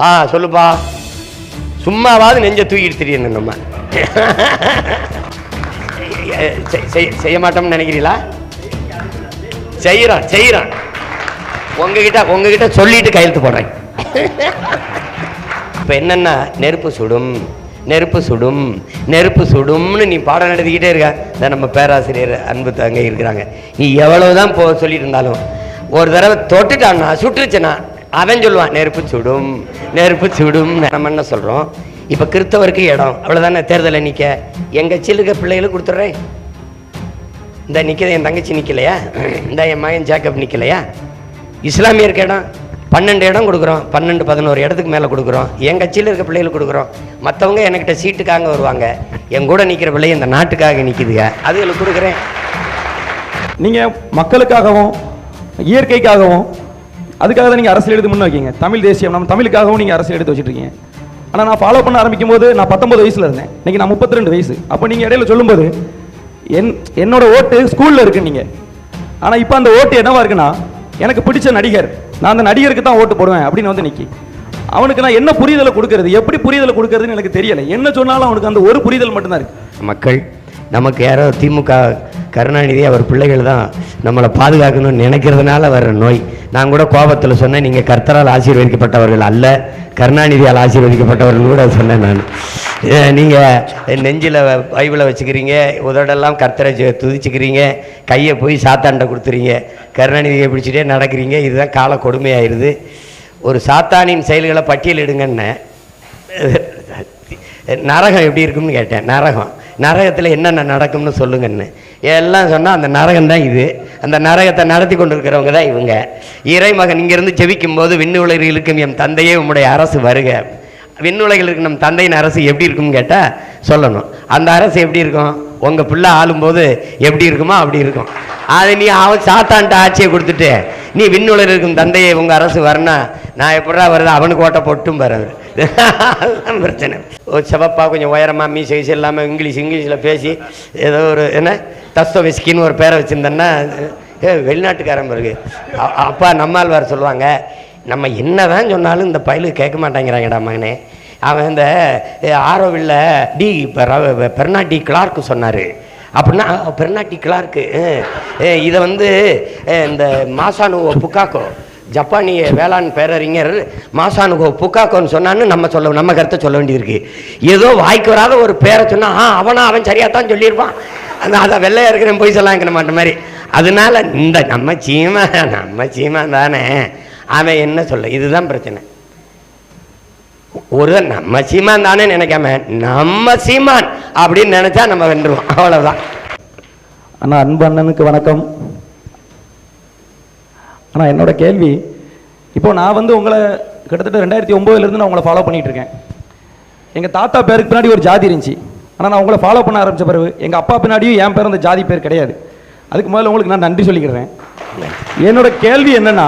ஆ சொல்லுப்பா. சும்மாவாவது நெஞ்ச தூக்கிட்டு தெரியணும் நம்ம. செய்- செய்- செய்ய மாட்டோம்னு நினைக்கிறீங்களா? செய்கிறான் செய்கிறான் உங்ககிட்ட உங்ககிட்ட சொல்லிட்டு கையெழுத்து போடுறேன். இப்போ என்னன்னா நெருப்பு சுடும் நெருப்பு சுடும் நெருப்பு சுடும்னு நீ பாடம் நடத்திக்கிட்டே இருக்க. இந்த நம்ம பேராசிரியர் அன்பு தங்க இருக்கிறாங்க. நீ எவ்வளவுதான் போ சொல்லிட்டு இருந்தாலும் ஒரு தடவை தொட்டுட்டான்னா சுட்டுருச்சுன்னா அவன் சொல்லுவான் நெருப்பு சுடும் நெருப்பு சுடும். நம்ம என்ன சொல்கிறோம் இப்போ கிறிஸ்தவருக்கு இடம். அவ்வளோதானே தேர்தலை நிற்க எங்கள் கட்சியில் இருக்க பிள்ளைகளுக்கு கொடுத்துட்றேன். இந்த நிற்கிறது என் தங்கச்சி நிற்கலையா இந்த என் மகன் ஜேக்கப் நிற்கலையா இஸ்லாமியருக்கு இடம். பன்னெண்டு இடம் கொடுக்குறோம். பன்னெண்டு பதினோரு இடத்துக்கு மேலே கொடுக்குறோம். என் கட்சியில் இருக்க பிள்ளைகளுக்கு கொடுக்குறோம். மற்றவங்க என்கிட்ட சீட்டுக்காக வருவாங்க. என் கூட நிற்கிற பிள்ளை இந்த நாட்டுக்காக நிற்கிதுங்க அதுகளுக்கு கொடுக்குறேன். நீங்கள் மக்களுக்காகவும் இயற்கைக்காகவும் அதுக்காக தான் நீங்கள் அரசியல் எடுத்து முன்ன வைக்கீங்க. தமிழ் தேசியம் நம்ம தமிழுக்காகவும் நீங்கள் அரசியல் எடுத்து வச்சுட்டு இருக்கீங்க. ஆனால் நான் ஃபாலோ பண்ண ஆரம்பிக்கும் போது நான் பத்தொன்பது வயசில் இருந்தேன். இன்னைக்கு நான் 32 வயசு. அப்போ நீங்கள் இடையில சொல்லும்போது என் என்னோட ஓட்டு ஸ்கூலில் இருக்கு நீங்கள் ஆனால் இப்போ அந்த ஓட்டு என்னவா இருக்குன்னா எனக்கு பிடிச்ச நடிகர் நான் அந்த நடிகருக்கு தான் ஓட்டு போடுவேன் அப்படின்னு வந்து நிற்கி அவனுக்கு நான் என்ன புரிதலை கொடுக்கறது எப்படி புரிதலை கொடுக்கறதுன்னு எனக்கு தெரியலை. என்ன சொன்னாலும் அவனுக்கு அந்த ஒரு புரிதல் மட்டும்தான் இருக்கு. மக்கள் நமக்கு யாரோ திமுக கருணாநிதி அவர் பிள்ளைகள் தான் நம்மளை பாதுகாக்கணும்னு நினைக்கிறதுனால வர நோய். நான் கூட கோபத்தில் சொன்னேன் நீங்கள் கர்த்தரால் ஆசீர்வதிக்கப்பட்டவர்கள் அல்ல கருணாநிதியால் ஆசீர்வதிக்கப்பட்டவர்கள் கூட சொன்னேன் நான். நீங்கள் நெஞ்சில் பைபிளை வச்சுக்கிறீங்க உதடெல்லாம் கர்த்தரை துதிச்சுக்கிறீங்க கையை போய் சாத்தாண்ட கொடுத்துறீங்க கருணாநிதியை பிடிச்சிட்டே நடக்கிறீங்க இதுதான் கால கொடுமையாயிருது. ஒரு சாத்தானின் செயல்களை பட்டியலிடுங்கன்னு நரகம் எப்படி இருக்கும்னு கேட்டேன் நரகம். நரகத்தில் என்னென்ன நடக்கும்னு சொல்லுங்கன்னு. எல்லாம் சொன்னால் அந்த நரகம் தான் இது. அந்த நரகத்தை நடத்தி கொண்டு இருக்கிறவங்க தான் இவங்க. இறைமகன் இங்கேருந்து ஜெபிக்கும் போது விண்ணுலகில் இருக்கும் என் தந்தையே உம்முடைய அரசு வருக. விண்ணுலகில் இருக்கும் நம் தந்தையின் அரசு எப்படி இருக்கும்னு கேட்டால் சொல்லணும். அந்த அரசு எப்படி இருக்கும்? உங்கள் பிள்ளை ஆளும்போது எப்படி இருக்குமோ அப்படி இருக்கும். அது நீ அவன் சாத்தான்ட்ட ஆட்சியை கொடுத்துட்டு நீ விண்ணுலகில் இருக்கும் தந்தையை உங்கள் அரசு வரனா நான் எப்படா வருது? அவனுக்கு ஓட்ட போட்டும் பாரு அதுதான் பிரச்சனை. ஒரு செவப்பா கொஞ்சம் உயரமாக மீசை இல்லாமல் இங்கிலீஷ் இங்கிலீஷில் பேசி ஏதோ ஒரு என்ன? தஸ்தோவிஸ்கின்னு ஒரு பேரை வச்சுருந்தேன்னா ஏ வெளிநாட்டுக்காரன் பிறகு. அப்பா நம்மால் வர சொல்லுவாங்க நம்ம என்னதான் சொன்னாலும் இந்த பயலுக்கு கேட்க மாட்டேங்கிறாங்கடா மகனே. அவன் இந்த ஆரோவில் டி பெர்னாட்டி கிளார்க்கு சொன்னார். அப்படின்னா பெர்னாட்டி கிளார்க்கு இதை வந்து இந்த மாசானுவோ புக்காக்கோ ஜப்பானிய வேளாண் பேரறிஞர் மாசானுகோ புக்காக்கோன்னு சொன்னான்னு நம்ம சொல்ல நம்ம கருத்தை சொல்ல வேண்டியிருக்கு. ஏதோ வாய்க்கு வராத ஒரு பேரை சொன்னால் ஆ அவனா அவன் சரியாக தான் சொல்லியிருப்பான். அந்த அதை வெள்ளையாக இருக்கிறேன் போய் சொல்லாங்கிற மாட்ட மாதிரி. அதனால இந்த நம்ம சீமா நம்ம சீமா தானே. அவன் என்ன சொல்ல இதுதான் பிரச்சனை. ஒரு நம்ம சீமான் தானே நினைக்காம நம்ம சீமான் அப்படின்னு நினைச்சா நம்ம வென்றுவோம் அவ்வளவுதான். அண்ணா அன்பு அண்ணனுக்கு வணக்கம். அண்ணா என்னோட கேள்வி இப்போ நான் வந்து உங்களை கிட்டத்தட்ட ரெண்டாயிரத்தி ஒம்போதுலேருந்து நான் உங்களை ஃபாலோ பண்ணிட்டு இருக்கேன். எங்கள் தாத்தா பேருக்கு பின்னாடி ஒரு ஜாதி இருந்துச்சு. ஆனால் நான் உங்களை ஃபாலோ பண்ண ஆரம்பித்த பிறகு எங்கள் அப்பா பின்னாடியும் என் பேர் அந்த ஜாதி பேர் கிடையாது. அதுக்கு முதல்ல உங்களுக்கு நான் நன்றி சொல்லிக்கிறேன். என்னோட கேள்வி என்னென்னா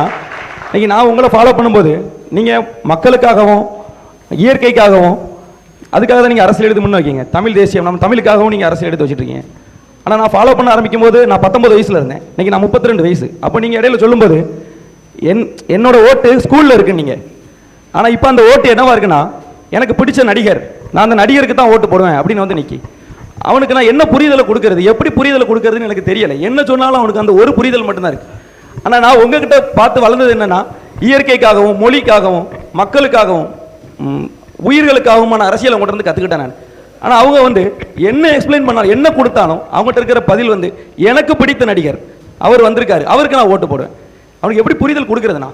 இன்றைக்கி நான் உங்களை ஃபாலோ பண்ணும்போது நீங்கள் மக்களுக்காகவும் இயற்கைக்காகவும் அதுக்காக தான் நீங்கள் அரசியல் எடுத்து முன் வைக்கீங்க. தமிழ் தேசியம் நம்ம தமிழுக்காகவும் நீங்கள் அரசியல் எடுத்து வச்சுருக்கீங்க ஆனால் நான் ஃபாலோ பண்ண ஆரம்பிக்கும் போது நான் பத்தொம்பது வயசில் இருந்தேன். இன்றைக்கி நான் 32 வயசு. அப்போ நீங்கள் இடையில சொல்லும்போது என் என்னோட ஓட்டு ஸ்கூலில் இருக்கு நீங்கள் ஆனால் இப்போ அந்த ஓட்டு என்னவாக இருக்குன்னா எனக்கு பிடிச்ச நடிகர். நான் அந்த நடிகருக்கு தான் ஓட்டு போடுவேன் அப்படின்னு வந்து நிற்கி அவனுக்கு நான் என்ன புரிதலை கொடுக்கறது எப்படி புரிதலை கொடுக்கறதுன்னு எனக்கு தெரியல. என்ன சொன்னாலும் அவனுக்கு அந்த ஒரு புரிதல் மட்டும்தான் இருக்கு. ஆனால் நான் உங்ககிட்ட பார்த்து வளர்ந்தது என்னன்னா இயற்கைக்காகவும் மொழிக்காகவும் மக்களுக்காகவும் உயிர்களுக்காகவுமான அரசியலை கொண்டு இருந்து கற்றுக்கிட்டேன் நான். ஆனால் அவங்க வந்து என்ன எக்ஸ்பிளைன் பண்ணாலும் என்ன கொடுத்தாலும் அவங்ககிட்ட இருக்கிற பதில் வந்து எனக்கு பிடித்த நடிகர். அவர் வந்திருக்காரு. அவருக்கு நான் ஓட்டு போடுவேன். அவனுக்கு எப்படி புரிதல் கொடுக்கறதுனா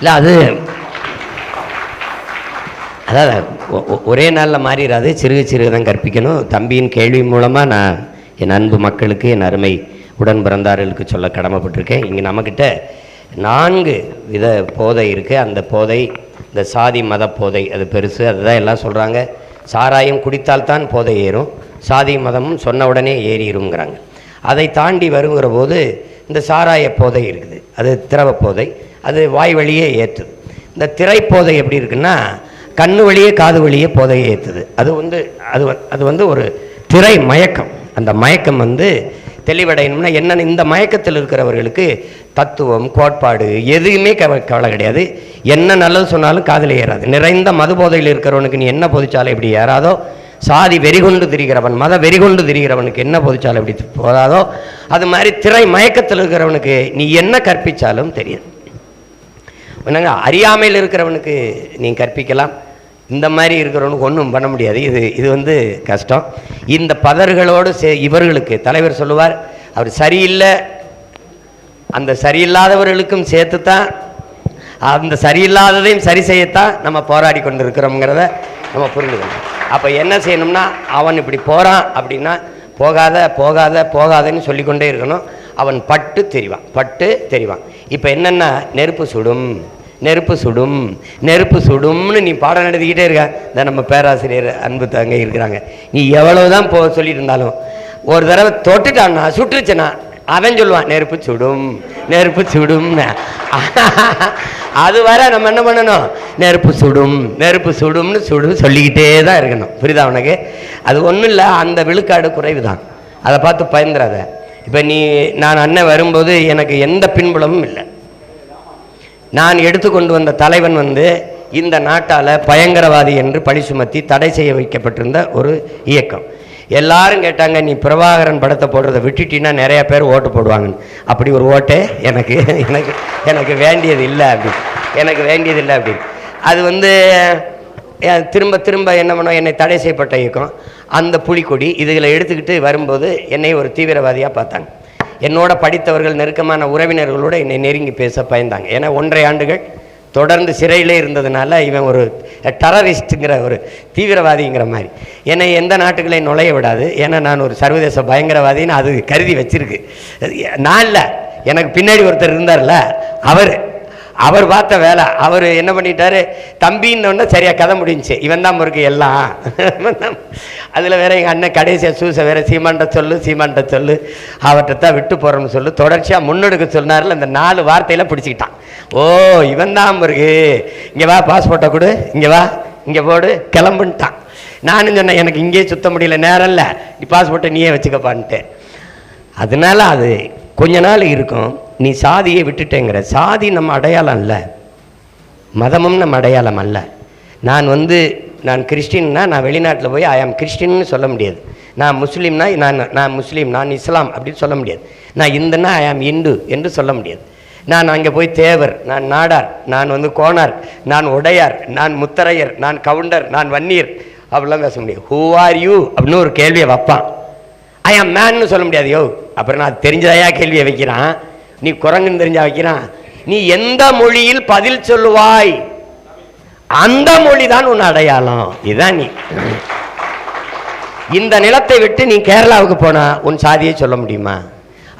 இல்லை அது அதாவது ஒரே நாளில் மாறிடாது சிறுக சிறுக தான் கற்பிக்கணும். தம்பியின் கேள்வி மூலமாக நான் என் அன்பு மக்களுக்கு என் அருமை உடன் பிறந்தார்களுக்கு சொல்ல கடமைப்பட்டிருக்கேன். இங்கே நம்மக்கிட்ட நான்கு வித போதை இருக்குது அந்த போதை இந்த சாதி மத போதை அது பெருசு. அதுதான் எல்லாம் சொல்கிறாங்க சாராயம் குடித்தால்தான் போதை ஏறும். சாதி மதமும் சொன்ன உடனே ஏறிடுங்கிறாங்க அதை தாண்டி வருங்கிற போது இந்த சாராய போதை இருக்குது. அது திரவ போதை. அது வாய் வழியே ஏற்றுது இந்த திரைப்போதை எப்படி இருக்குன்னா கண்ணு வழியே காது வழியே போதையை ஏற்றுது அது வந்து அது அது வந்து ஒரு திரை மயக்கம். அந்த மயக்கம் வந்து தெளிவடையணும்னா என்னென்ன இந்த மயக்கத்தில் இருக்கிறவர்களுக்கு தத்துவம் கோட்பாடு எதுவுமே கவ கவலை கிடையாது. என்ன நல்லது சொன்னாலும் காதில் ஏறாது. நிறைந்த மது போதையில் இருக்கிறவனுக்கு நீ என்ன பொதிச்சாலும் இப்படி ஏறாதோ சாதி வெறிகொண்டு திரிகிறவன் மத வெறிகொண்டு திரிகிறவனுக்கு என்ன பொதிச்சாலும் இப்படி போதாதோ அது மாதிரி திரை மயக்கத்தில் இருக்கிறவனுக்கு நீ என்ன கற்பிச்சாலும் தெரியாது. என்னங்க அறியாமையில் இருக்கிறவனுக்கு நீ கற்பிக்கலாம். இந்த மாதிரி இருக்கிறவனுக்கு ஒன்றும் பண்ண முடியாது. இது இது வந்து கஷ்டம். இந்த பதர்களோடு சே இவர்களுக்கு தலைவர் சொல்லுவார் அவர் சரியில்லை அந்த சரியில்லாதவர்களுக்கும் சேர்த்து தான் அந்த சரியில்லாததையும் சரி செய்யத்தான் நம்ம போராடி கொண்டு இருக்கிறோங்கிறத நம்ம புரிஞ்சுக்கணும் அப்போ என்ன செய்யணும்னா அவன் இப்படி போகிறான் அப்படின்னா போகாத போகாத போகாதன்னு சொல்லிக்கொண்டே இருக்கணும். அவன் பட்டு தெரிவான் பட்டு தெரிவான். இப்போ என்னென்னா நெருப்பு சுடும் நெருப்பு சுடும் நெருப்பு சுடும்னு நீ பாடம் நடத்திக்கிட்டே இருக்க. இந்த நம்ம பேராசிரியர் அன்பு தங்க இருக்கிறாங்க. நீ எவ்வளோ தான் போ சொல்லிட்டு இருந்தாலும் ஒரு தடவை தொட்டுட்டான்னா சுட்டுருச்சுன்னா அவன் சொல்லுவான் நெருப்பு சுடும் நெருப்பு சுடும்னு. அது வர நம்ம என்ன பண்ணணும்? நெருப்பு சுடும் நெருப்பு சுடும்னு சுடு சொல்லிக்கிட்டே தான் இருக்கணும். புரியுதா உனக்கு? அது ஒன்றும் இல்லை அந்த விழுக்காடு குறைவு தான் அதை பார்த்து பயந்துடாத இப்போ நீ நான் அண்ணன் வரும்போது எனக்கு எந்த பின்புலமும் இல்லை. நான் எடுத்துக்கொண்டு வந்த தலைவன் வந்து இந்த நாட்டால் பயங்கரவாதி என்று பழி சுமத்தி தடை செய்ய வைக்கப்பட்டிருந்த ஒரு இயக்கம். எல்லாரும் கேட்டாங்க நீ பிரபாகரன் படத்தை போடுறதை விட்டுட்டின்னா நிறைய பேர் ஓட்டு போடுவாங்கன்னு. அப்படி ஒரு ஓட்டே எனக்கு எனக்கு எனக்கு வேண்டியது இல்லை அப்படின்னு. எனக்கு வேண்டியது இல்லை அப்படின்னு. அது வந்து திரும்ப திரும்ப என்ன பண்ணோம்? என்னை தடை செய்யப்பட்ட இயக்கம். அந்த புலிக்கொடி இதுகளை எடுத்துக்கிட்டு வரும்போது என்னை ஒரு தீவிரவாதியாக பார்த்தாங்க. என்னோட படித்தவர்கள் நெருக்கமான உறவினர்களோடு என்னை நெருங்கி பேச பயந்தாங்க. ஏன்னா ஒன்றரை ஆண்டுகள் தொடர்ந்து சிறையிலே இருந்ததுனால இவன் ஒரு டெரரிஸ்ட்டுங்கிற ஒரு தீவிரவாதிங்கிற மாதிரி. என்னை எந்த நாட்டுகளையும் நுழைய விடாது. ஏன்னா நான் ஒரு சர்வதேச பயங்கரவாதின்னு அது கருதி வச்சிருக்கு. நான் இல்லை. எனக்கு பின்னாடி ஒருத்தர் இருந்தார்ல அவர். அவர் பார்த்த வேலை. அவர் என்ன பண்ணிட்டாரு? தம்பின்னு சரியா கதை முடிஞ்சு இவன் தான் முறுக்கு எல்லாம். அதில் வேற எங்கள் அண்ணன் கடைசியாக சூசை வேற சீமான்ட்ட சொல்லு சீமான்ட்ட சொல்லு. அவர்கிட்ட தான் விட்டு போகிறோம்னு சொல்லு. தொடர்ச்சியாக முன்னெடுக்க சொன்னார்ல இந்த நாலு வார்த்தையெல்லாம் பிடிச்சிக்கிட்டான். ஓ இவன் தான் இருக்கு இங்கே வா பாஸ்போர்ட்டை கொடு. இங்கே வா இங்கே போடு. கிளம்புன்ட்டான். நானும் சொன்னேன் எனக்கு இங்கேயே சுத்த முடியல நேரம் இல்லை. நீ பாஸ்போர்ட்டை நீயே வச்சுக்கப்பான்ட்டு அதனால அது கொஞ்ச நாள் இருக்கும். நீ சாதியை விட்டுட்டேங்கிற. சாதி நம்ம அடையாளம் இல்லை. மதமும் நம்ம அடையாளம் அல்ல. நான் வந்து நான் கிறிஸ்டின்னா நான் வெளிநாட்டில் போய் ஐ ஆம் கிறிஸ்டின்னு சொல்ல முடியாது. நான் முஸ்லீம்னா நான் நான் முஸ்லீம் நான் இஸ்லாம் அப்படின்னு சொல்ல முடியாது. நான் இந்துன்னா ஐ ஆம் இந்து என்று சொல்ல முடியாது. நான் அங்கே போய் தேவர் நான் நாடார் நான் வந்து கோணார் நான் உடையார் நான் முத்தரையர் நான் கவுண்டர் நான் வன்னியர் அப்படிலாம் பேச முடியாது. ஹூ ஆர் யூ அப்படின்னு ஒரு கேள்வியை வைப்பான். ஐ ஆம் மேன்னு சொல்ல முடியாது யோ. அப்புறம் நான் தெரிஞ்சதையா கேள்வியை வைக்கிறான். நீ குரங்குன்னு தெரிஞ்சா வைக்கிறான். நீ எந்த மொழியில் பதில் சொல்லுவாய்? அந்த மொழி தான் உன் அடையாளம். இதுதான் நீ. இந்த நிலத்தை விட்டு நீ கேரளாவுக்கு போனா உன் சாதியை சொல்ல முடியுமா?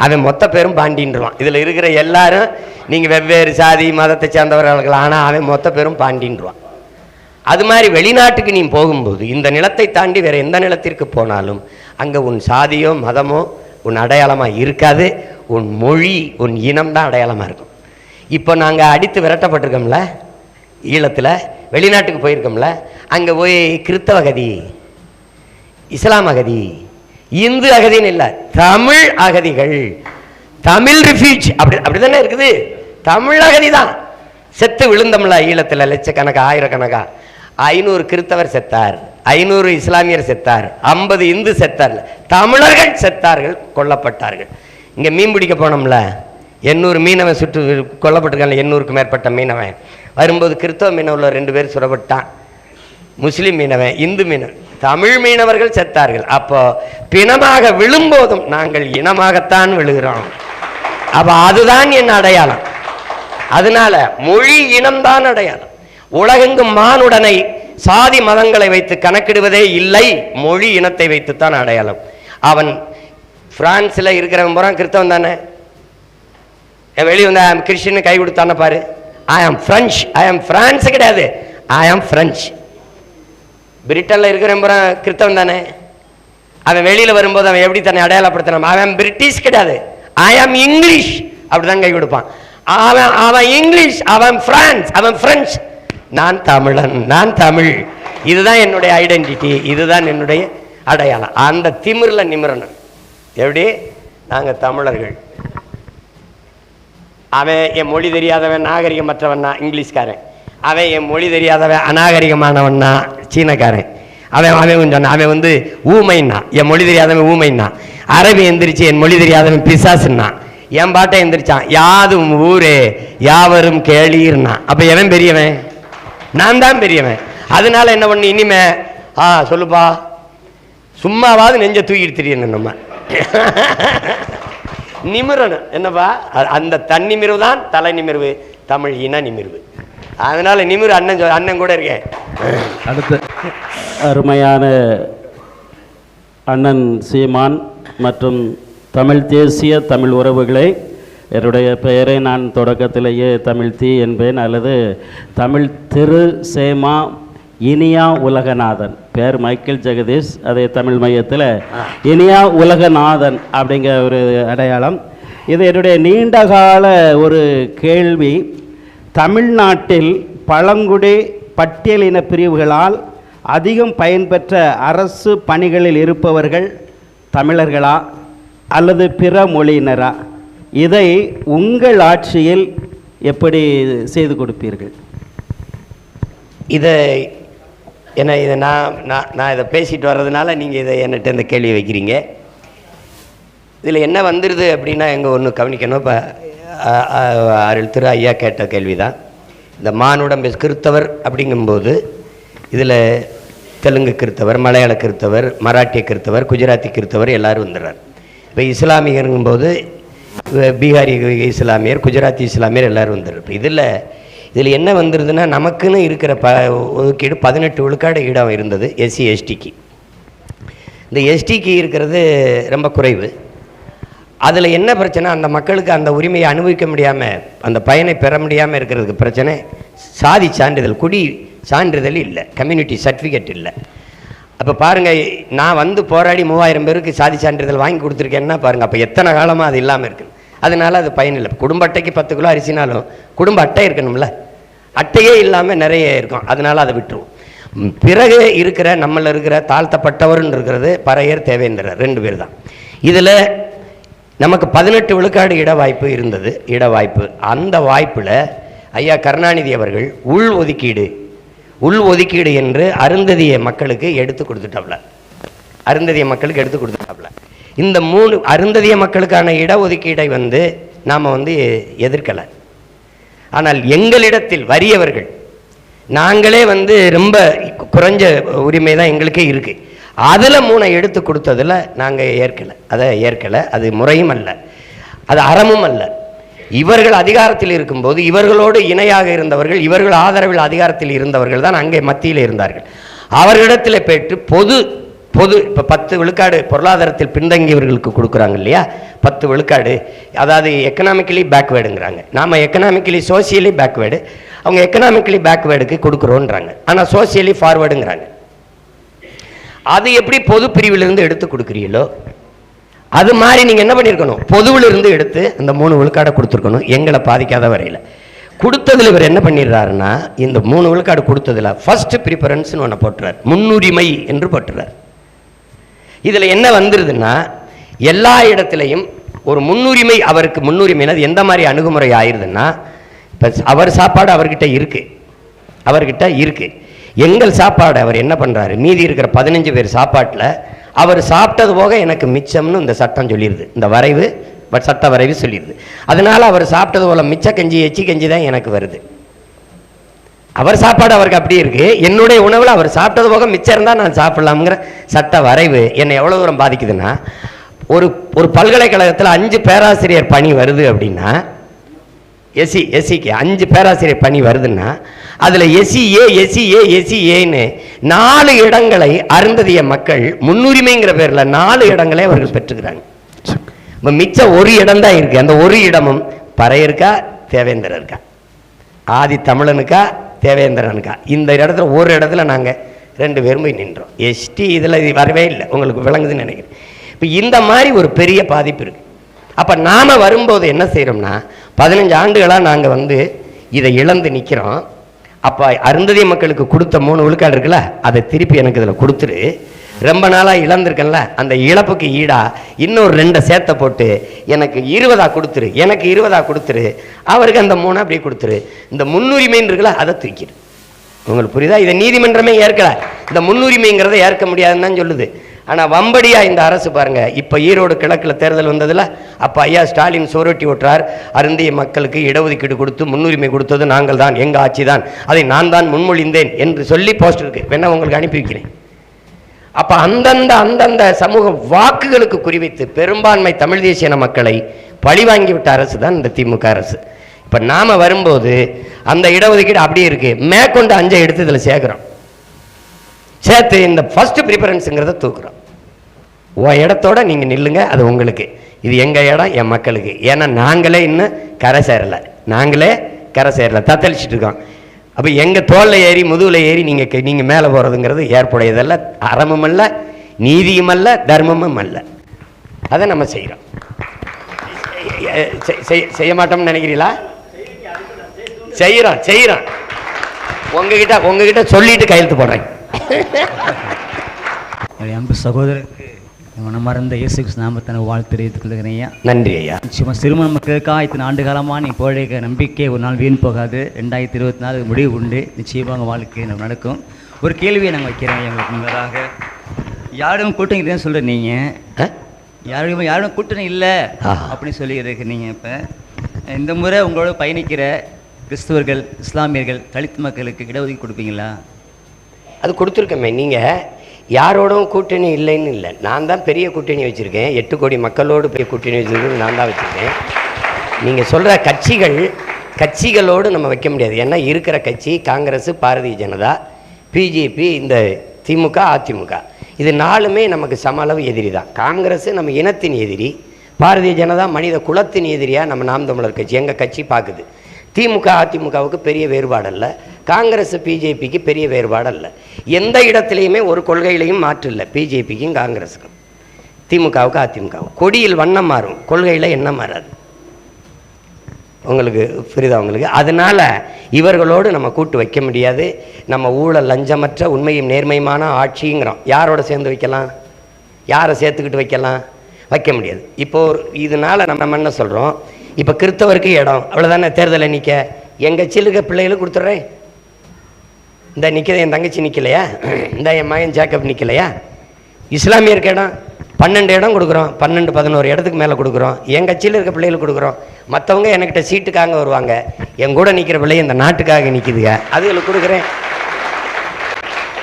அவன் மொத்த பேரும் பாண்டின்றான் இதில் இருக்கிற எல்லாரும் நீங்கள் வெவ்வேறு சாதி மதத்தை சேர்ந்தவர்கள் ஆனால் அவன் மொத்த பேரும் பாண்டின்றான் அது மாதிரி வெளிநாட்டுக்கு நீ போகும்போது இந்த நிலத்தை தாண்டி வேற எந்த நிலத்திற்கு போனாலும் அங்கே உன் சாதியோ மதமோ உன் அடையாளமாக இருக்காது. உன் மொழி உன் இனம் தான் அடையாளமாக இருக்கும். இப்போ நாங்கள் அடித்து விரட்டப்பட்டிருக்கோம்ல ஈழத்தில் வெளிநாட்டுக்கு போயிருக்கோம்ல அங்கே போய் கிறித்தவ கதி இஸ்லாம் அகதி இந்து அகதின்னு இல்லை தமிழ் அகதிகள் தமிழ் ரிஃப்யூஜ் அப்படி அப்படி தானே இருக்குது? தமிழ் அகதி தான் செத்து விழுந்தோம்ல ஈழத்தில் லட்சக்கணக்கா ஆயிரக்கணக்கா ஐநூறு கிறித்தவர் செத்தார். ஐநூறு இஸ்லாமியர் செத்தார் ஐம்பது இந்து செத்தார்கள் தமிழர்கள் செத்தார்கள் கொல்லப்பட்டார்கள். இங்கே மீன் பிடிக்க போனோம்ல எண்ணூறு மீனவன் சுட்டு கொல்லப்பட்டிருக்காங்க எண்ணூறுக்கு மேற்பட்ட மீனவன். வரும்போது கிறிஸ்தவ மீனவில் ரெண்டு பேர் சுடப்பட்டான். முஸ்லீம் மீனவன் இந்து மீனவன். தமிழ் மீனவர்கள் செத்தார்கள். அப்போ பிணமாக விழும்போதும் நாங்கள் இனமாகத்தான் விழுகிறோம். அப்போ அதுதான் என் அடையாளம். அதனால மொழி இனம்தான் அடையாளம். உலகெங்கும் மானுடனை சாதி மதங்களை வைத்து கணக்கிடுவதே இல்லை மொழி இனத்தை வைத்துத்தான் அடையாளம். அவன் பிரான்ஸில் இருக்கிறவன் பூரா கிறிஸ்தவன் தானே? என் வெளியே வந்து ஐம் கிறிஸ்டின் கை கொடுத்தான பாரு. ஐ ஆம் ஃப்ரெஞ்ச் ஐ ஆம் பிரான்ஸ் கிடையாது. ஐ ஆம் ஃப்ரெஞ்ச் பிரிட்டனில் இருக்கிறவன் பூரா கிறிஸ்தவன் தானே? அவன் வெளியில் வரும்போது அவன் எப்படி தன்னை அடையாளப்படுத்தினான் அவன் பிரிட்டிஷ் கிடையாது. ஐ ஆம் இங்கிலீஷ் அப்படிதான் கை கொடுப்பான். அவன் அவன் இங்கிலீஷ் அவன் பிரான்ஸ் அவன் பிரெஞ்சு நான் தமிழன் நான் தமிழ். இதுதான் என்னுடைய ஐடென்டிட்டி இதுதான் என்னுடைய அடையாளம். அந்த திமிரில் நிமிரணும். எப்படி? நாங்கள் தமிழர்கள். அவன் என் மொழி தெரியாதவன் நாகரிகமற்றவன்னா இங்கிலீஷ்காரன். அவன் என் மொழி தெரியாதவன் அநாகரிகமானவன்னா சீனக்காரன். அவன் அவன் கொஞ்சம் அவன் வந்து ஊமைன்னா. என் மொழி தெரியாதவன் ஊமைன்னா. அரபி எந்திரிச்சு என் மொழி தெரியாதவன் பிசாசுன்னா. என் பாட்டை எந்திரிச்சான் யாதும் ஊரே யாவரும் கேளீர்னா. அப்போ எவன் பெரியவன்? நான் தான் பெரியவன். அதனால என்ன பண்ணு இனிமே ஆ சொல்லுப்பா. சும்மாவாவது நெஞ்ச தூக்கிட்டு தெரியணும் நம்ம. நிமிரணும். என்னப்பா? அ- அந்த தன் நிமிர்வு தான் தலை நிமிர்வு தமிழ் இன நிமிர்வு. அதனால நிமிரு அண்ணன் அண்ணன் கூட இருக்கேன். அடுத்து அருமையான அண்ணன் சீமான் மற்றும் தமிழ் தேசிய தமிழ் உறவுகளை என்னுடைய பெயரை நான் தொடக்கத்திலேயே தமிழ் தீ என்பேன் அல்லது தமிழ் திரு சேமா இனியா உலகநாதன். பேர் மைக்கேல் ஜெகதீஷ் அதே தமிழ் மையத்தில் இனியா உலகநாதன் அப்படிங்கிற ஒரு அடையாளம். இது என்னுடைய நீண்டகால ஒரு கேள்வி. தமிழ்நாட்டில் பழங்குடி பட்டியலின பிரிவுகளால் அதிகம் பயன்பெற்ற அரசு பணிகளில் இருப்பவர்கள் தமிழர்களா அல்லது பிற மொழியினரா? இதை உங்கள் ஆட்சியில் எப்படி செய்து கொடுப்பீர்கள்? இதை என்ன இதை நான் நான் நான் இதை பேசிட்டு வர்றதுனால நீங்கள் இதை என்கிட்ட இந்த கேள்வி வைக்கிறீங்க. இதில் என்ன வந்துடுது அப்படின்னா எங்கே ஒன்று கவனிக்கணும். இப்போ அருள் திரு ஐயா கேட்ட கேள்வி தான் இந்த மானுடம் கிறித்தவர் அப்படிங்கும்போது இதில் தெலுங்கு கிறித்தவர் மலையாள கிறித்தவர் மராட்டிய கிறித்தவர் குஜராத்தி கிறித்தவர் எல்லோரும் வந்துடுறார். இப்போ இஸ்லாமியருங்கும்போது பீகாரி இஸ்லாமியர் குஜராத்தி இஸ்லாமியர் எல்லோரும் வந்துடுறார் இதில் இதில் என்ன வந்துடுதுன்னா நமக்குன்னு இருக்கிற ப ஒதுக்கீடு பதினெட்டு விழுக்காடு இடம் இருந்தது எஸ்சி எஸ்டிக்கு. இந்த எஸ்டிக்கு இருக்கிறது ரொம்ப குறைவு. அதில் என்ன பிரச்சனை? அந்த மக்களுக்கு அந்த உரிமையை அனுபவிக்க முடியாமல் அந்த பயனை பெற முடியாமல் இருக்கிறதுக்கு பிரச்சனை. சாதி சான்றிதழ் குடி சான்றிதழ் இல்லை கம்யூனிட்டி சர்டிஃபிகேட் இல்லை. அப்போ பாருங்கள் நான் வந்து போராடி மூவாயிரம் பேருக்கு சாதி சான்றிதழ் வாங்கி கொடுத்துருக்கேன்னா பாருங்கள் அப்போ எத்தனை காலமாக அது இல்லாமல் இருக்குது அதனால அது பயனில்லை குடும்ப அட்டைக்கு பத்து கிலோ அரிசினாலும் குடும்ப அட்டை இருக்கணும்ல. அட்டையே இல்லாமல் நிறைய இருக்கும். அதனால அதை விட்டுருவோம். பிறகு இருக்கிற நம்மள இருக்கிற தாழ்த்தப்பட்டவர்னு இருக்கிறது பறையர் தேவேந்திரர் ரெண்டு பேர் தான். இதில் நமக்கு பதினெட்டு விழுக்காடு இட வாய்ப்பு இருந்தது. இட வாய்ப்பு அந்த வாய்ப்பில் ஐயா கருணாநிதி அவர்கள் உள் ஒதுக்கீடு உள் ஒதுக்கீடு என்று அருந்ததிய மக்களுக்கு எடுத்து கொடுத்துட்டாப்ல. அருந்ததிய மக்களுக்கு எடுத்து கொடுத்துட்டாப்ல. இந்த மூணு அருந்ததிய மக்களுக்கான இடஒதுக்கீடை வந்து நாம் வந்து எதிர்க்கலை. ஆனால் எங்களிடத்தில் வறியவர்கள் நாங்களே வந்து ரொம்ப குறைஞ்ச உரிமை தான் எங்களுக்கே இருக்குது அதில் மூணை எடுத்து கொடுத்ததில் நாங்கள் ஏற்கலை அதை ஏற்கலை அது முறையும் அல்ல. அது அறமும் அல்ல. இவர்கள் அதிகாரத்தில் இருக்கும்போது இவர்களோடு இணையாக இருந்தவர்கள் இவர்கள் ஆதரவில் அதிகாரத்தில் இருந்தவர்கள் தான் அங்கே மத்தியில் இருந்தார்கள். அவர்களிடத்தில் பெற்று பொது பொது இப்போ பத்து விழுக்காடு பொருளாதாரத்தில் பின்தங்கியவர்களுக்கு கொடுக்குறாங்க இல்லையா? பத்து விழுக்காடு. அதாவது எக்கனாமிக்கலி பேக்வேர்டுங்கிறாங்க நாம் எக்கனாமிக்கலி சோசியலி பேக்வேர்டு அவங்க எக்கனாமிக்கலி பேக்வேர்டுக்கு கொடுக்குறோன்றாங்க. ஆனால் சோசியலி ஃபார்வேர்டுங்கிறாங்க அது எப்படி பொது பிரிவிலிருந்து எடுத்து கொடுக்குறீங்களோ அது மாதிரி நீங்கள் என்ன பண்ணியிருக்கணும் பொதுவில் இருந்து எடுத்து அந்த மூணு விழுக்காடை கொடுத்துருக்கணும். எங்களை பாதிக்காத வரையில். கொடுத்ததில் இவர் என்ன பண்ணிடுறாருன்னா இந்த மூணு விழுக்காடு கொடுத்ததில் ஃபஸ்ட்டு ப்ரிஃபரன்ஸ்னு ஒன்று போட்டுறார். முன்னுரிமை என்று போட்டுறார். இதில் என்ன வந்துருதுன்னா எல்லா இடத்துலையும் ஒரு முன்னுரிமை அவருக்கு முன்னுரிமைனா எந்த மாதிரி அணுகுமுறை ஆயிருதுன்னா இப்போ அவர் சாப்பாடு அவர்கிட்ட இருக்குது அவர்கிட்ட இருக்குது எங்கள் சாப்பாடு அவர் என்ன பண்ணுறாரு மீதி இருக்கிற பதினஞ்சு பேர் சாப்பாட்டில் அவர் சாப்பிட்டது போக எனக்கு மிச்சம்னு இந்த சட்டம் சொல்லிடுது இந்த வரைவு பட் சட்ட வரைவு சொல்லிடுது அதனால அவர் சாப்பிட்டது போல மிச்ச கஞ்சி எச்சி கஞ்சி தான் எனக்கு வருது. அவர் சாப்பாடு அவருக்கு அப்படி இருக்கு. என்னுடைய உணவில் அவர் சாப்பிட்டது போக மிச்சம் இருந்தால் நான் சாப்பிடலாம்ங்கிற சட்ட வரைவு என்னை எவ்வளோ தூரம் பாதிக்குதுன்னா ஒரு ஒரு பல்கலைக்கழகத்தில் அஞ்சு பேராசிரியர் பணி வருது அப்படின்னா எஸ்சி எஸ்சிக்கு அஞ்சு பேராசிரியர் பணி வருதுன்னா அதில் SC A SC A SC ஏன்னு நாலு இடங்களை அருந்ததிய மக்கள் முன்னுரிமைங்கிற பேரில் நாலு இடங்களை அவர்கள் பெற்றுக்கிறாங்க. இப்போ மிச்சம் ஒரு இடம் தான் இருக்குது அந்த ஒரு இடமும் பறையருக்கா தேவேந்திரருக்கா? ஆதி தமிழனுக்கா தேவேந்திரனுக்கா? இந்த இடத்துல ஒரு இடத்துல நாங்கள் ரெண்டு பேரும் போய் நின்றோம். எஸ்டி இதில் இது வரவே இல்லை. உங்களுக்கு விளங்குதுன்னு நினைக்கிறேன். இப்போ இந்த மாதிரி ஒரு பெரிய பாதிப்பு இருக்குது அப்போ நாம் வரும்போது என்ன செய்கிறோம்னா பதினஞ்சு ஆண்டுகளாக நாங்கள் வந்து இதை இழந்து நிற்கிறோம் அப்போ அருந்ததிய மக்களுக்கு கொடுத்த மூணு விழுக்காடு இருக்குல்ல அதை திருப்பி எனக்கு இதில் கொடுத்துரு. ரொம்ப நாளாக இழந்திருக்கேன்ல அந்த இழப்புக்கு ஈடாக இன்னொரு ரெண்டை சேர்த்த போட்டு எனக்கு இருபதாக கொடுத்துரு எனக்கு இருபதா கொடுத்துரு. அவருக்கு அந்த மூணை அப்படியே கொடுத்துரு. இந்த முன்னுரிமைன்னு இருக்குல்ல அதை தூக்கிடு. உங்களுக்கு புரியுதா? இதை நீதிமன்றமே ஏற்கலை. இந்த முன்னுரிமைங்கிறத ஏற்க முடியாதுன்னு தான் சொல்லுது. ஆனால் வம்படியா இந்த அரசு பாருங்கள் இப்போ ஈரோடு கிழக்கில் தேர்தல் வந்ததில் அப்போ ஐயா ஸ்டாலின் சோரட்டி விட்டுறார் அருந்திய மக்களுக்கு இடஒதுக்கீடு கொடுத்து முன்னுரிமை கொடுத்தது நாங்கள் தான் எங்கள் ஆட்சி தான் அதை நான் தான் முன்மொழிந்தேன் என்று சொல்லி போஸ்ட் இருக்கு. வேணா உங்களுக்கு அனுப்பி வைக்கிறேன். அப்போ அந்தந்த அந்தந்த சமூக வாக்குகளுக்கு குறிவைத்து பெரும்பான்மை தமிழ் தேசிய மக்களை பழிவாங்கிவிட்ட அரசு தான் இந்த திமுக அரசு. இப்போ நாம் வரும்போது அந்த இடஒதுக்கீடு அப்படியே இருக்குது மேற்கொண்டு அஞ்சை எடுத்து இதில் சேர்க்குறோம் சேர்த்து இந்த ஃபர்ஸ்ட் ப்ரிஃபரன்ஸுங்கிறத தூக்குறோம். உன் இடத்தோட நீங்கள் நில்லுங்க அது உங்களுக்கு. இது எங்கள் இடம்? என் மக்களுக்கு. ஏன்னா நாங்களே இன்னும் கரை சேரலை. நாங்களே கரை சேரலை. தத்தளிச்சிட்டு இருக்கோம். அப்போ எங்கள் தோலில் ஏறி முதுகில் ஏறி நீங்கள் நீங்கள் மேலே போகிறதுங்கிறது ஏற்புடையதல்ல. அறமும் அல்ல நீதியும் அல்ல தர்மமும் அல்ல. அதை நம்ம செய்கிறோம் செய்ய மாட்டோம்னு நினைக்கிறீங்களா? செய்கிறோம் செய்கிறோம் உங்ககிட்ட உங்ககிட்ட சொல்லிட்டு கையெழுத்து போடுறேன். அன்பு சகோதரர் மனமார்ந்த இயேசு நாமத்தை வாழ்த்து தெரிவித்துக் கொள்கிறேன் ஐயா. நன்றி ஐயா. நிச்சயமா சிறுமண மக்களுக்காக இத்தனை ஆண்டு காலமாக நீ போழைக்க நம்பிக்கை ஒரு நாள் வீண் போகாது. ரெண்டாயிரத்தி இருபத்தி நாலு முடிவு உண்டு. நிச்சயமாக வாழ்க்கை நம்ம நடக்கும். ஒரு கேள்வியை நாங்கள் வைக்கிறோம் எங்களுக்கு முன்னதாக. யாரும் கூட்டம் இல்லைன்னு சொல்கிற நீங்கள்? யாரும் யாரும் கூட்டணி இல்லை. அப்படின்னு சொல்லி இருக்கீங்க இப்போ. இந்த முறை உங்களோட பயணிக்கிற கிறிஸ்துவர்கள் இஸ்லாமியர்கள் தலித் மக்களுக்கு இடஒதுக்கீடு கொடுப்பீங்களா? அது கொடுத்துருக்கமே. நீங்கள் யாரோடும் கூட்டணி இல்லைன்னு இல்லை. நான் தான் பெரிய கூட்டணி வச்சுருக்கேன். எட்டு கோடி மக்களோடு பெரிய கூட்டணி வச்சுருக்கேன் நான் தான் வச்சுருக்கேன். நீங்கள் சொல்கிற கட்சிகள் கட்சிகளோடு நம்ம வைக்க முடியாது. ஏன்னா இருக்கிற கட்சி காங்கிரஸ் பாரதிய ஜனதா பிஜேபி இந்த திமுக அதிமுக. இது நாலுமே நமக்கு சம அளவு எதிரி தான். காங்கிரஸ் நம்ம இனத்தின் எதிரி. பாரதிய ஜனதா மனித குலத்தின் எதிரியாக நம்ம நாம் தமிழர் கட்சி எங்கள் கட்சி பார்க்குது திமுக அதிமுகவுக்கு பெரிய வேறுபாடு இல்லை காங்கிரஸ் பிஜேபிக்கு பெரிய வேறுபாடு இல்லை எந்த இடத்துலையுமே ஒரு கொள்கையிலையும் மாற்று இல்லை. பிஜேபிக்கும் காங்கிரஸுக்கும். திமுகவுக்கு அதிமுகவும் கொடியில் வண்ணம் மாறும். கொள்கையில் என்ன மாறாது. உங்களுக்கு புரியுதா உங்களுக்கு? அதனால் இவர்களோடு நம்ம கூட்டு வைக்க முடியாது. நம்ம ஊழல் லஞ்சமற்ற உண்மையும் நேர்மையுமான ஆட்சிங்கிறோம். யாரோட சேர்ந்து வைக்கலாம்? யாரை சேர்த்துக்கிட்டு வைக்கலாம்? வைக்க முடியாது. இப்போ ஒரு இதனால நம்ம நம்ம என்ன சொல்கிறோம் இப்போ கிறிஸ்தவருக்கு இடம். அவ்வளோதானே தேர்தல் நிற்க எங்கள் சில்லுக பிள்ளைகளுக்கு கொடுத்துட்றேன். இந்த நிற்கிற என் தங்கச்சி நிற்கலையா இந்த என் மகன் ஜேக்கப் நிற்கலையா இஸ்லாமியருக்கு இடம் பன்னெண்டு இடம் கொடுக்குறோம். பன்னெண்டு பதினோரு இடத்துக்கு மேலே கொடுக்குறோம். என் கட்சியில் இருக்க பிள்ளைகளுக்கு கொடுக்குறோம். மற்றவங்க என்கிட்ட சீட்டுக்காக வருவாங்க. என் கூட நிற்கிற பிள்ளை இந்த நாட்டுக்காக நிற்கிதுங்க அதுகளுக்கு கொடுக்குறேன்.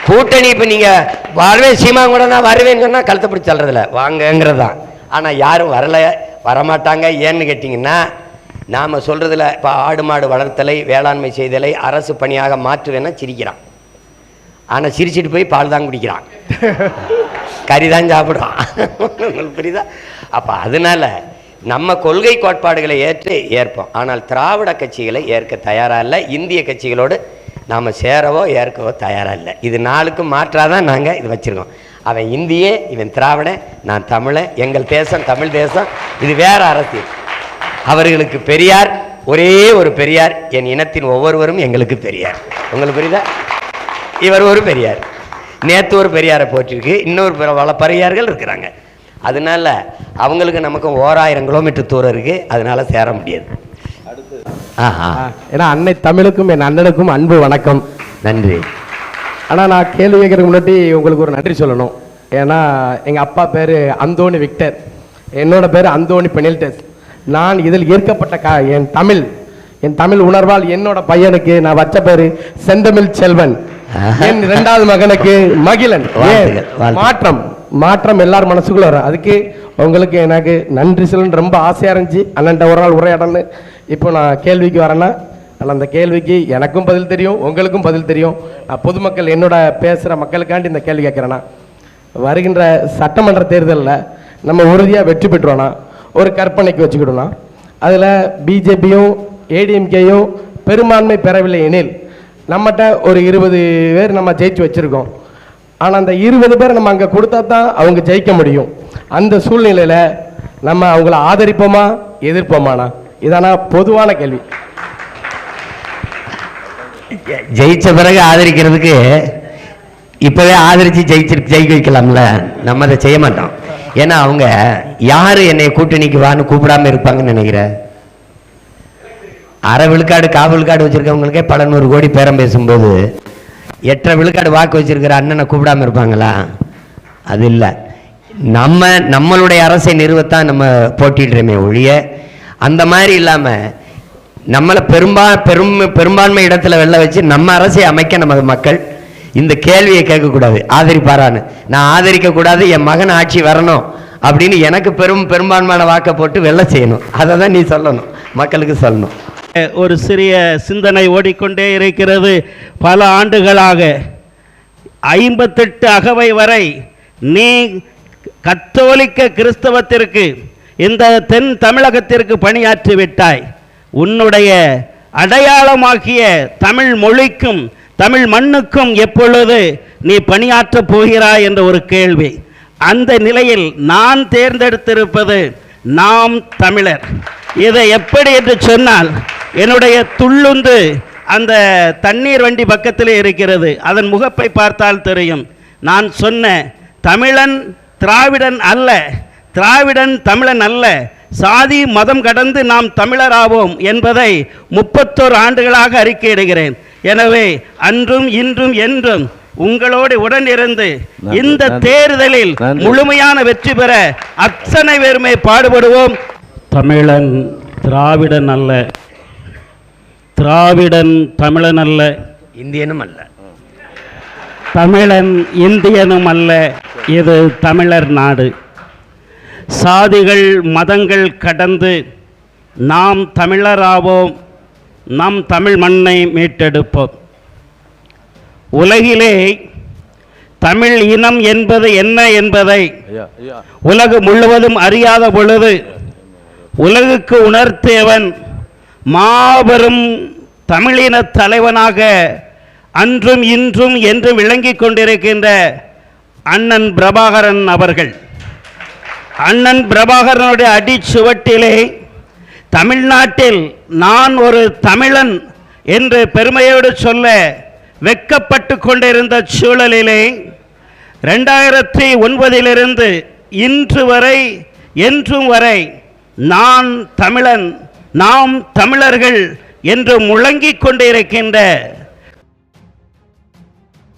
கூட்டணி இப்போ நீங்கள் வரவே சீமா கூட நான் வருவேன்னு சொன்னால் கழுத்தை பிடிச்சி தள்ளுறதில்ல. வாங்கங்கிறது தான் ஆனால் யாரும் வரல வரமாட்டாங்க. ஏன்னு கேட்டிங்கன்னா நாம் சொல்கிறதுல இப்போ ஆடு மாடு வளர்த்தலை வேளாண்மை செய்தலை அரசு பணியாக மாற்றுவேன்னா சிரிக்கிறான். ஆனால் சிரிச்சிட்டு போய் பால் தான் குடிக்கிறான். கறி தான் சாப்பிடுறான். உங்களுக்கு புரியுதா? அப்போ அதனால நம்ம கொள்கை கோட்பாடுகளை ஏற்று ஏற்போம். ஆனால் திராவிட கட்சிகளை ஏற்க தயாராக இல்லை. இந்திய கட்சிகளோடு நாம் சேரவோ ஏற்கவோ தயாராக இல்லை. இது நாளுக்கும் மாற்றாதான் நாங்கள் இது வச்சுருக்கோம். அவன் இந்தியே இவன் திராவிடன் நான் தமிழன் எங்கள் தேசம் தமிழ் தேசம். இது வேற அரசியல். அவர்களுக்கு பெரியார் ஒரே ஒரு பெரியார் என் இனத்தின் ஒவ்வொருவரும் எங்களுக்கு பெரியார். உங்களுக்கு புரியுதா? இவர் ஒரு பெரியார். நேத்து ஒரு பெரியாரை போற்றிருக்கு இன்னொரு பல பெரியார்கள் இருக்கிறாங்க. அதனால அவங்களுக்கு நமக்கு ஓராயிரம் கிலோமீட்டர் தூரம் இருக்கு அதனால சேர முடியாது. ஏன்னா அன்னை தமிழுக்கும் என் அண்ணனுக்கும் அன்பு வணக்கம். நன்றி. ஆனால் நான் கேள்வி கேட்கறதுக்கு முன்னாடி உங்களுக்கு ஒரு நன்றி சொல்லணும். ஏன்னா எங்கள் அப்பா பேர் அந்தோணி விக்டர். என்னோட பேர் அந்தோணி பெனில்டஸ். நான் இதில் ஈர்க்கப்பட்ட கா என் தமிழ் என் தமிழ் உணர்வால் என்னோட பையனுக்கு நான் வச்ச பேரு செந்தமிழ் செல்வன். என் இரண்டாவது மகனுக்கு மகிழன். மாற்றம். மாற்றம் எல்லார் மனசுக்குள்ள வரும். அதுக்கு உங்களுக்கு எனக்கு நன்றி சொல்லணும்னு ரொம்ப ஆசையாக இருந்துச்சு. அண்ணன்ட்ட ஒரு நாள் உரையாடன்னு இப்போ நான் கேள்விக்கு வரேன்னா ஆனால் அந்த கேள்விக்கு எனக்கும் பதில் தெரியும் உங்களுக்கும் பதில் தெரியும். நான் பொதுமக்கள் என்னோட பேசுகிற மக்களுக்காண்டி இந்த கேள்வி கேட்குறேன்னா வருகின்ற சட்டமன்ற தேர்தலில் நம்ம உறுதியாக வெற்றி பெற்றோன்னா ஒரு கற்பனைக்கு வச்சுக்கிடணும் அதில் பிஜேபியும் ஏடிஎம்கேயும் பெரும்பான்மை பெறவில்லை எனில் நம்மகிட்ட ஒரு இருபது பேர் நம்ம ஜெயிச்சு வச்சுருக்கோம். ஆனால் அந்த இருபது பேர் நம்ம அங்கே கொடுத்தா தான் அவங்க ஜெயிக்க முடியும். அந்த சூழ்நிலையில் நம்ம அவங்கள ஆதரிப்போமா எதிர்ப்போமாண்ணா? இதானா பொதுவான கேள்வி. ஜெயிச்ச பிறகு ஆதரிக்கிறதுக்கு இப்போவே ஆதரித்து ஜெயிச்சு ஜெயிக்க வைக்கலாம்ல. நம்ம அதை செய்ய மாட்டோம். ஏன்னா அவங்க யார் என்னை கூட்டணிக்கு வான்னு கூப்பிடாம இருப்பாங்கன்னு நினைக்கிறேன். அரை விழுக்காடு காவல் விழுக்காடு வச்சுருக்கவங்களுக்கே பல நூறு கோடி பேரம் பேசும்போது எட்டரை விழுக்காடு வாக்கு வச்சிருக்கிற அண்ணனை கூப்பிடாம இருப்பாங்களா? அது இல்லை. நம்ம நம்மளுடைய அரசை நிறுவத்தான் நம்ம போட்டிடுறோமே ஒழிய அந்த மாதிரி இல்லாமல் நம்மளை பெரும்பா பெரும் பெரும்பான்மை இடத்துல வெளில வச்சு நம்ம அரசை அமைக்க நமது மக்கள். இந்த கேள்வியை கேட்கக்கூடாது. ஆதரிப்பாரான்னு. நான் ஆதரிக்கக்கூடாது என் மகன் ஆட்சி வரணும் அப்படின்னு எனக்கு பெரும் பெரும்பான்மையான வாக்கை போட்டு வெள்ள செய்யணும். அதை தான் நீ சொல்லணும். மக்களுக்கு சொல்லணும். ஒரு சிறிய சிந்தனை ஓடிக்கொண்டே இருக்கிறது. பல ஆண்டுகளாக ஐம்பத்தெட்டு அகவை வரை நீ கத்தோலிக்க கிறிஸ்தவத்திற்கு இந்த தென் தமிழகத்திற்கு பணியாற்றி விட்டாய் உன்னுடைய அடையாளமாகிய தமிழ் மொழிக்கும் தமிழ் மண்ணுக்கும் எப்பொழுது நீ பணியாற்றப் போகிறாய் என்ற ஒரு கேள்வி. அந்த நிலையில் நான் தேர்ந்தெடுத்திருப்பது நாம் தமிழர். இதை எப்படி என்று சொன்னால் என்னுடைய துள்ளுந்து அந்த தண்ணீர் வண்டி பக்கத்திலே இருக்கிறது. அதன் முகப்பை பார்த்தால் தெரியும். நான் சொன்ன தமிழன் திராவிடன் அல்ல திராவிடன் தமிழன் அல்ல. சாதி மதம் கடந்து நாம் தமிழராவோம் என்பதை முப்பத்தோரு ஆண்டுகளாக அறிக்கையிடுகிறேன். எனவே அன்றும் இன்றும் என்றும் உங்களோடு உடனிருந்து இந்த தேர்தலில் முழுமையான வெற்றி பெற அத்தனை பேருமே பாடுபடுவோம். தமிழன் திராவிடன் அல்ல. திராவிடன் தமிழன் அல்ல. இந்தியனும் அல்ல. தமிழன் இந்தியனும் அல்ல. இது தமிழர் நாடு. சாதிகள் மதங்கள் கடந்து நாம் தமிழராவோம். நம் தமிழ் மண்ணை மீட்டெடுப்போம். உலகிலே தமிழ் இனம் என்பது என்ன என்பதை உலகம் முழுவதும் அறியாத பொழுது உலகுக்கு உணர்த்தியவன் மாபெரும் தமிழின தலைவனாக அன்றும் இன்றும் என்று விளங்கிக் கொண்டிருக்கின்ற அண்ணன் பிரபாகரன் அவர்கள். அண்ணன் பிரபாகரனுடைய அடிச்சுவட்டிலே தமிழ்நாட்டில் நான் ஒரு தமிழன் என்று பெருமையோடு சொல்ல வெக்கப்பட்டு கொண்டிருந்த சூழலிலே ரெண்டாயிரத்தி ஒன்பதிலிருந்து இன்று வரை என்றும் வரை நான் தமிழன் நாம் தமிழர்கள் என்று முழங்கிக் கொண்டிருக்கின்ற